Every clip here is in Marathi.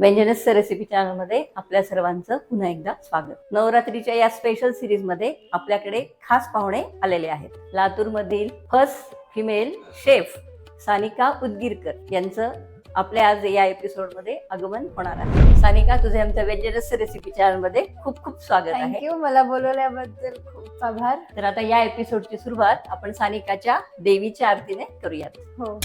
व्यंजनस्थ रेसिपी चॅनलमध्ये आपल्या सर्वांचं पुन्हा एकदा स्वागत. नवरात्रीच्या या स्पेशल सिरीजमध्ये आपल्याकडे खास पाहुणे आलेले आहेत. लातूर मधील first female chef Sanika Udgirkar यांचं आपल्या आज या एपिसोडमध्ये आगमन होणार आहे. सानिका तुझे आमच्या व्यंजनस्थ रेसिपी चॅनलमध्ये खूप खूप स्वागत आहे. थँक्यू मला बोलवल्याबद्दल खूप आभार. तर आता या एपिसोडची सुरुवात आपण सानिकाच्या देवीच्या आरतीने करूयात. हो.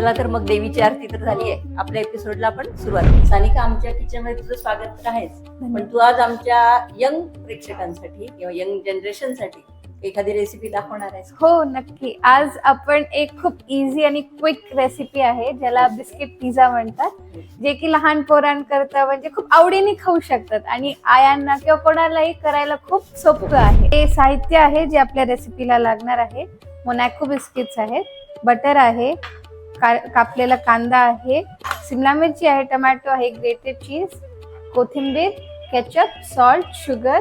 चला तर मग देवीची आरती तर झाली आहे. आपल्या एपिसोडला आपण सुरुवात सानिका आमच्या किचनमध्ये तुझं स्वागत तर आहेच. पण तू आज आमच्या यंग प्रेक्षकांसाठी किंवा यंग जनरेशनसाठी एखादी रेसिपी दाखवणार आहेस. हो नक्की. आज आपण एक खूप इझी आणि क्विक रेसिपी आहे ज्याला बिस्किट पिझ्झा म्हणतात जे की लहान पोरांकरता म्हणजे खूप आवडीने खाऊ शकतात आणि आयांना किंवा कोणालाही करायला खूप सोपं आहे. हे साहित्य आहे जे आपल्या रेसिपीला लागणार आहे. मोनॅको बिस्किट्स आहेत बटर आहे का- कापलेला कांदा आहे. सिमला मिरची आहे टमॅटो आहे ग्रेटेड चीज कोथिंबीर केचप सॉल्ट शुगर.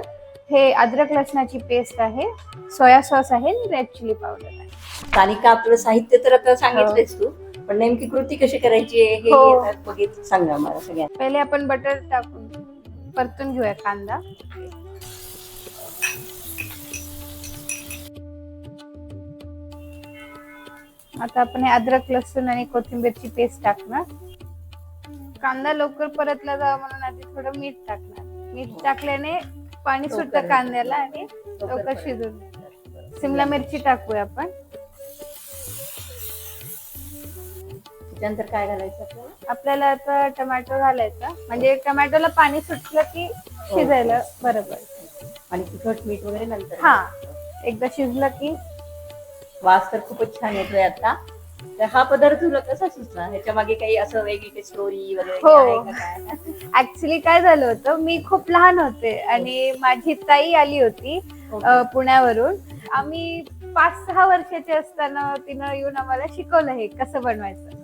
हे अद्रक लसणाची पेस्ट आहे. सोया सॉस आहे आणि रेड चिली पावडर आहे. सानिका आपलं साहित्य तर आता सांगितलंच तू पण नेमकी कृती कशी करायची आहे हे हो. बघित सांगा मला सगळ्यांना. पहिले आपण बटर टाकून परतून घेऊया कांदा. आता आपण हे अद्रक लसूण आणि कोथिंबीरची पेस्ट टाकणार. कांदा लवकर परतला जावा म्हणून आधी थोडं मीठ टाकणार. मीठ टाकल्याने पाणी सुटतं कांद्याला आणि लवकर शिजून सिमला मिरची टाकूया आपण. त्याच्यानंतर काय घालायचं आपल्याला? आपल्याला आता टोमॅटो घालायचा. म्हणजे टोमॅटोला पाणी सुटलं की शिजायला बरं पडतं आणि तिखट मीठ वगैरे नंतर? हा. एकदा शिजलं की वास तर खूपच छान येतोय आता तर हा पदार्थ तुला कसा सुचला ह्याच्या मागे काही असं वेगळी काही स्टोरी वगैरे हो. आहे का काय? ऍक्च्युली काय झालं होतं मी खूप लहान होते आणि माझी ताई आली होती. अ, पुण्यावरून आम्ही पाच सहा वर्षाचे असताना तिनं येऊन आम्हाला शिकवलं हे कसं बनवायचं.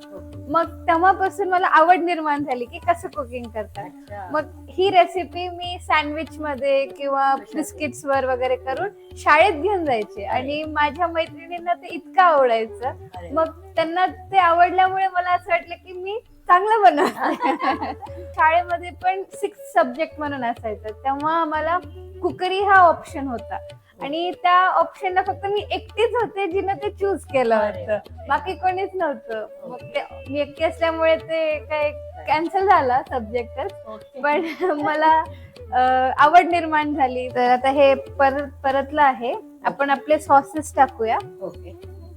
मग तेव्हापासून मला आवड निर्माण झाली की कसं कुकिंग करतात. मग ही रेसिपी मी सँडविच मध्ये किंवा बिस्किट्स वर वगैरे करून शाळेत घेऊन जायचे. आणि माझ्या मैत्रिणींना ते इतकं आवडायचं. मग त्यांना ते आवडल्यामुळे मला असं वाटलं की मी चांगलं बनवते. शाळेमध्ये पण सिक्स सब्जेक्ट म्हणून असायचं. तेव्हा आम्हाला कुकरी हा ऑप्शन होता. आणि त्या ऑप्शनला फक्त मी एकटीच होते जिनं ते चूज केलं होतं. बाकी कोणीच नव्हतं. मग ते मी एकटी असल्यामुळे ते काय कॅन्सल झाला सब्जेक्टच. पण मला आवड निर्माण झाली. तर आता हे परत परतलं आहे. आपण आपले सॉसेस टाकूया.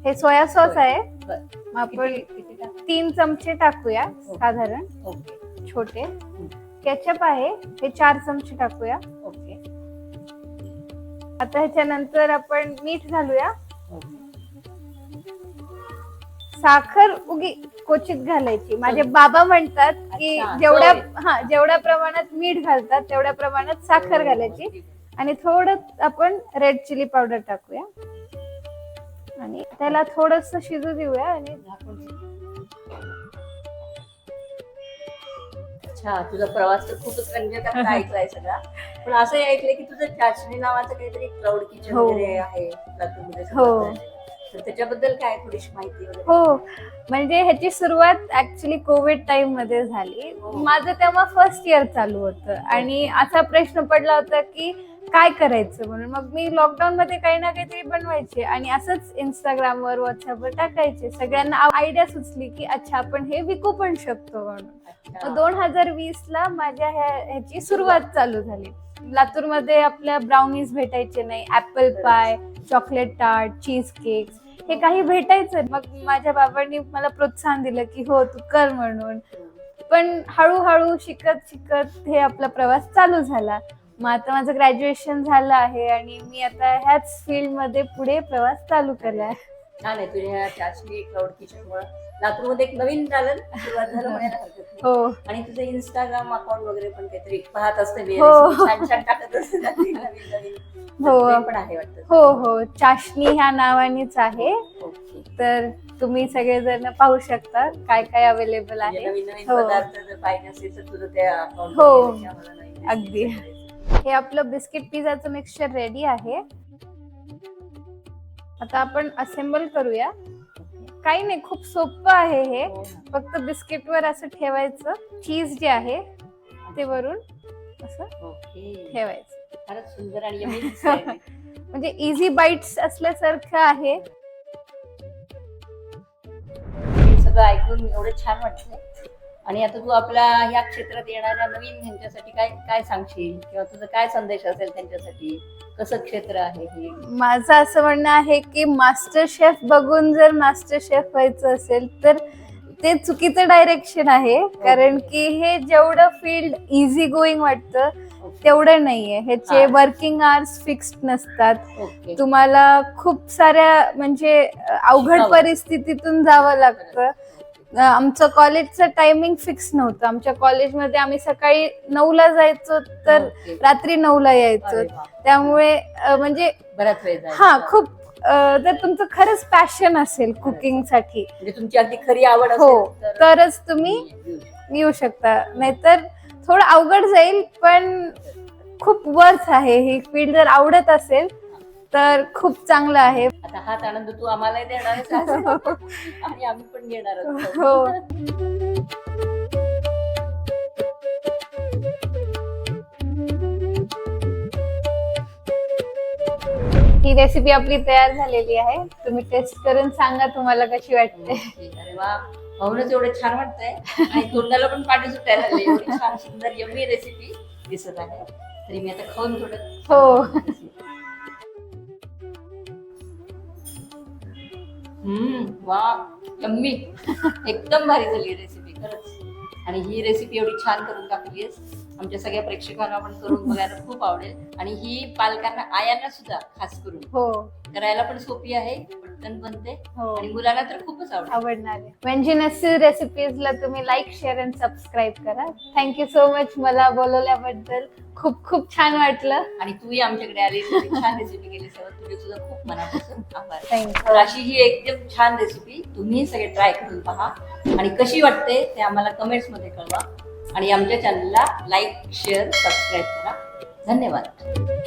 हे सोया सॉस आहे. मग आपण तीन चमचे टाकूया साधारण. छोटे. केचप आहे. हे चार चमचे टाकूया. ओके. आता ह्याच्यानंतर आपण मीठ घालूया साखर उगी क्वचित घालायची माझे बाबा म्हणतात की जेवढ्या. हा जेवढ्या प्रमाणात मीठ घालतात तेवढ्या प्रमाणात साखर घालायची आणि थोडं आपण रेड चिली पावडर टाकूया आणि त्याला थोडस शिजू देऊया आणि. अच्छा तुझा प्रवास तर खूपच रंजक आता ऐकलाय सगळा. पण असंही ऐकलंय की तुझं चाचणी नावाचं काहीतरी क्लाउड किचन हो. वगैरे आहे लातूरमध्ये हो. तर त्याच्याबद्दल काय थोडीशी माहिती वगैरे? हो. म्हणजे ह्याची सुरुवात ऍक्च्युली कोविड टाइममध्ये झाली. हो. माझं तेव्हा फर्स्ट इयर चालू होतं. आणि असा प्रश्न पडला होता की काय करायचं म्हणून? मग मी लॉकडाऊन मध्ये काही ना काहीतरी बनवायचे आणि असंच इंस्टाग्रामवर व्हॉट्सअपवर टाकायचे. सगळ्यांना आयडिया सुचली की अच्छा आपण हे विकू पण शकतो म्हणून. दोन हजार वीस ला माझ्या ह्या- ह्याची सुरुवात चालू झाली. लातूरमध्ये आपल्या ब्राउनीज भेटायचे नाही. ऍपल पाय चॉकलेट टार्ट चीज केक्स हे काही भेटायचं. मग माझ्या बाबांनी मला प्रोत्साहन दिलं की हो तू कर म्हणून. पण हळूहळू शिकत शिकत हे आपला प्रवास चालू झाला. मग आता माझं ग्रॅज्युएशन झालं आहे आणि मी आता ह्याच फील्डमध्ये पुढे प्रवास चालू केलाय छान आहे तुझ्या चाचणी लातूरमध्ये एक नवीन झालं सुरुवात झालं म्हणायला हरकत नाही. हो आणि तुझं इंस्टाग्राम अकाउंट वगैरे पण काहीतरी पाहत असते मी हो. छान छान टाकत असते नवीन नवीन हो. ते पण आहे वाटतं हो हो चाशनी ह्या नावानेच आहे ओके तर तुम्ही सगळेजण पाहू शकता काय काय अवेलेबल म्हणजे आहे नवीन नवीन हो. पदार्थ जर पाहिजे असेल तर तुझं त्या account हो. नवीन अगदी. हे आपलं बिस्किट पिझ्झाचं मिक्सचर रेडी आहे. आता आपण असेंबल करूया. काही नाही खूप सोपं आहे हे. हो. फक्त बिस्किटवर असं ठेवायचं. चीज जे आहे ते वरून असं ठेवायचं. सुंदर आणि. म्हणजे इझी बाईट्स असल्यासारखं आहे. सगळं ऐकून एवढं छान वाटतंय आणि आता तू आपल्या ह्या क्षेत्रात येणाऱ्या नवीन ह्यांच्यासाठी काय काय सांगशील? किंवा तुझा काय संदेश असेल त्यांच्यासाठी? कसं क्षेत्र आहे हे? माझं असं म्हणणं आहे की मास्टर शेफ बघून जर मास्टर शेफ व्हायचं असेल तर ते चुकीचं डायरेक्शन आहे. कारण की हे जेवढं फील्ड इझी गोईंग वाटतं तेवढं नाहीये. ह्याचे. वर्किंग आवर्स फिक्स्ड नसतात. तुम्हाला खूप साऱ्या म्हणजे अवघड. परिस्थितीतून जावं लागतं. आमचं कॉलेजचं टायमिंग फिक्स नव्हतं आमच्या कॉलेजमध्ये आम्ही सकाळी नऊला जायचो तर. रात्री नऊला यायचो अरे वा. त्यामुळे म्हणजे बराच वेळ जायचा. हा खूप जर तुमचं खरंच पॅशन असेल कुकिंगसाठी म्हणजे तुमची अगदी खरी आवड हो तर तरच तुम्ही येऊ शकता नाहीतर थोडं अवघड जाईल पण खूप वर्थ आहे ही फील्ड जर आवडत असेल तर खूप चांगलं आहे. आता हाच आनंद तू आम्हालाही देणारच आहेस. आणि आम्ही पण घेणार आहोत. हो. ही रेसिपी आपली तयार झालेली आहे. तुम्ही टेस्ट करून सांगा तुम्हाला कशी वाटते. अरे पाहूनच एवढं छान वाटतंय. आणि तोंडाला पण पाणी सुटायला लागले. एवढी छान सुंदर यम्मी रेसिपी दिसत आहे. तरी मी आता खाऊन थोडं हो. हम्म वा यम्मी. एकदम भारी झाली रेसिपी खरंच. आणि ही रेसिपी एवढी छान करून टाकलीस आमच्या सगळ्या प्रेक्षकांना पण करून बघायला खूप आवडेल. आणि ही पालकांना आयांना सुद्धा खास करून. हो. करायला पण सोपी आहे पटकन बनते. हो. आणि मुलांना तर खूपच आवडेल आवडणार आहे. म्हणजे नसी रेसिपीजला तुम्ही लाईक शेअर आणि सबस्क्राईब करा. थँक्यू सो मच मला बोलवल्याबद्दल. खूप खूप छान वाटलं. आणि तूही आमच्याकडे आली. छान रेसिपी केली सगळं. तुझे सुद्धा खूप मनापासून आभार. थँक्यू अशी ही एकदम छान रेसिपी तुम्ही सगळे ट्राय करून पहा. आणि कशी वाटते ते आम्हाला कमेंट्समध्ये कळवा. आणि आमच्या चॅनलला लाईक शेअर सबस्क्राईब करा. धन्यवाद.